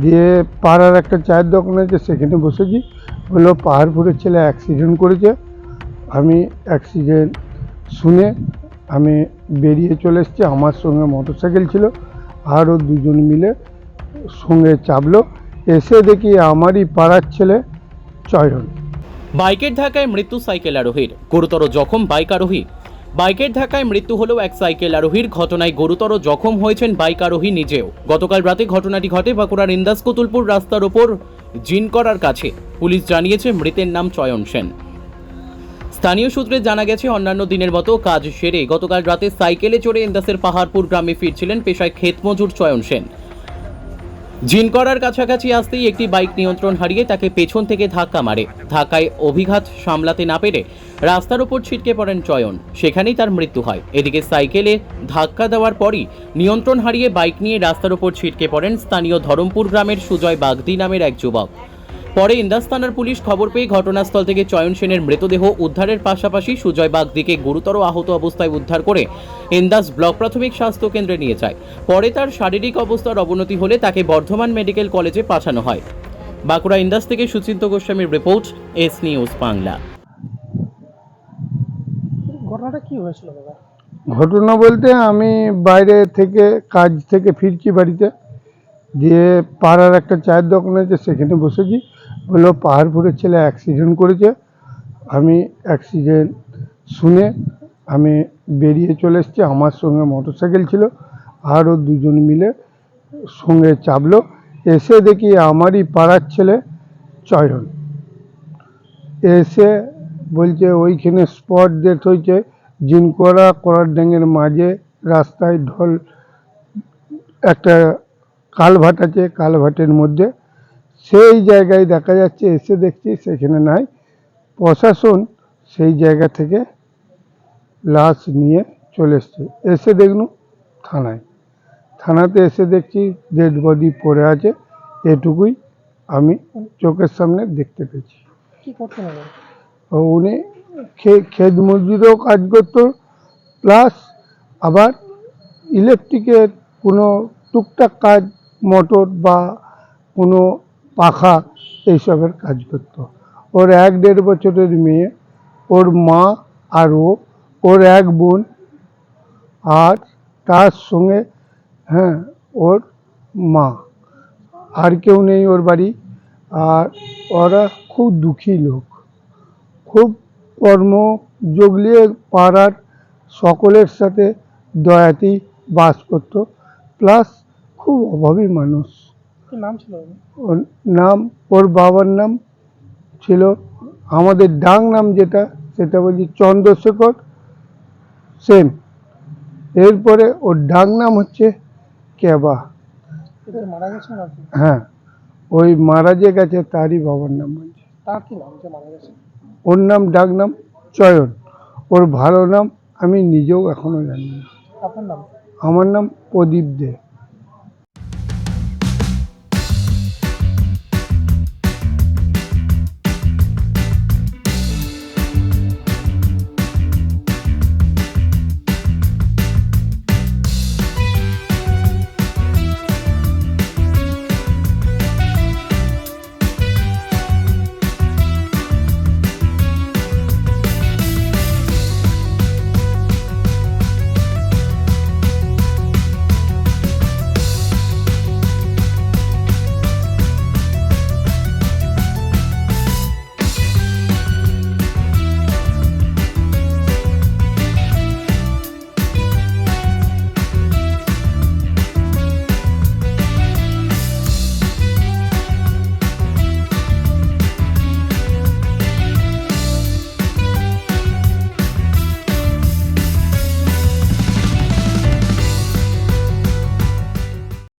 দিয়ে পাড়ার একটা চায়ের দোকান আছে, সেখানে বসেছি। বলল পাহাড়পুরের ছেলে অ্যাক্সিডেন্ট করেছে। আমি অ্যাক্সিডেন্ট শুনে আমি বেরিয়ে চলে এসেছি। আমার সঙ্গে মোটরসাইকেল ছিল। আরও দুজন মিলে সঙ্গে চাপলো। এসে দেখি আমারই পাড়ার ছেলে চয়ন। বাইকের ধাক্কায় মৃত্যু সাইকেল আরোহীর। গুরুতর জখম বাইক আরোহী। বাইকের ধাক্কায় মৃত্যু হলো এক সাইকেল আরোহীর ঘটনায় গুরুতর জখম হয়েছেন বাইক আরোহী নিজেও। গতকাল রাতে ঘটনাটি ঘটে বাঁকুড়ার ইন্দাস কুতুলপুর রাস্তার ওপর জিনকরার কাছে। পুলিশ জানিয়েছে মৃতের নাম চয়ন সেন। স্থানীয় সূত্রে জানা গেছে, অন্যান্য দিনের মতো কাজ সেরে গতকাল রাতে সাইকেলে চড়ে ইন্দাসের পাহাড়পুর গ্রামে ফিরছিলেন পেশায় ক্ষেত মজুর চয়ন সেন। জিন করার কাছাকাছি আসতেই একটি বাইক নিয়ন্ত্রণ হারিয়ে তাকে পেছন থেকে ধাক্কা মারে। ধাক্কায় অভিঘাত সামলাতে না পেরে রাস্তার ওপর ছিটকে পড়েন চয়ন। সেখানেই তার মৃত্যু হয়। এদিকে সাইকেলে ধাক্কা দেওয়ার পরই নিয়ন্ত্রণ হারিয়ে বাইক নিয়ে রাস্তার ওপর ছিটকে পড়েন স্থানীয় ধরমপুর গ্রামের সুজয় বাগদি নামের এক যুবক। পরে ইন্দাস থানার পুলিশ খবর পেয়ে ঘটনাস্থল থেকে চয়ন সেনের মৃতদেহ উদ্ধারের পাশাপাশি সুজয় বাগদিকে গুরুতর আহত অবস্থায় উদ্ধার করে ইন্দাস ব্লক প্রাথমিক স্বাস্থ্য কেন্দ্রে নিয়ে যায়। পরে তার শারীরিক অবস্থার অবনতি হলে তাকে বর্ধমান মেডিকেল কলেজে পাঠানো হয়। বাঁকুড়া ইন্দাস থেকে সুচিন্ত গোস্বামীর রিপোর্ট এস নিউজ বাংলা। ঘটনাটা কি হয়েছিল দাদা? ঘটনা বলতে আমি বাইরে থেকে কাজ থেকে ফিরছি বাড়িতে। দিয়ে পাড়ার একটা চায়ের দোকান আছে, সেখানে বসেছি। বলল, পাহাড়পুরের ছেলে অ্যাক্সিডেন্ট করেছে। আমি অ্যাক্সিডেন্ট শুনে আমি বেরিয়ে চলে এসেছি। আমার সঙ্গে মোটরসাইকেল ছিল। আরও দুজন মিলে সঙ্গে চাপলো। এসে দেখি আমারই পাড়ার ছেলে চয়ন এসে বলছে, ওইখানে স্পট ডেট হয়েছে। জিনকোরা করার ড্যাঙের মাঝে রাস্তায় ঢল, একটা কালভাট আছে কালভাটের মধ্যে। সেই জায়গায় দেখা যাচ্ছে এসে দেখছি সেখানে নাই। প্রশাসন সেই জায়গা থেকে লাশ নিয়ে চলে এসছে। এসে দেখলুম থানায়। থানাতে এসে দেখছি ডেড বডি পড়ে আছে। এটুকুই আমি চোখের সামনে দেখতে পেয়েছি। উনি? ও উনি খে- ক্ষেত মজুরিও কাজ করতো প্লাস আবার ইলেকট্রিকের কোনো টুকটাক কাজ মোটর বা কোনো পাখা এইসবের কাজ করতো। ওর এক দেড় বছরের মেয়ে, ওর মা আর ও, ওর এক বোন আর তার সঙ্গে হ্যাঁ ওর মা। আর কেউ নেই ওর বাড়ি। আর ওরা খুব দুঃখী লোক। খুব কর্ম জগলিয়ে পাড়ার সকলের সাথে দয়াতেই বাস করতো। প্লাস খুব অভাবী মানুষ। কি নাম ছিল ওর? নাম ওর বাবার নাম ছিল আমাদের ডাং নাম যেটা সেটা বলছি চন্দ্রশেখর সেন। এরপরে ওর ডাং নাম হচ্ছে কেবা কিন্তু মারা গেছেন হ্যাঁ ওই মারা যে গেছে তারই বাবার নাম বলছে। তার কি নাম মারা গেছে? ওর নাম ডাক নাম চয়ন। ওর ভালো নাম আমি নিজেও এখনও জানি না। আমার নাম প্রদীপ দে।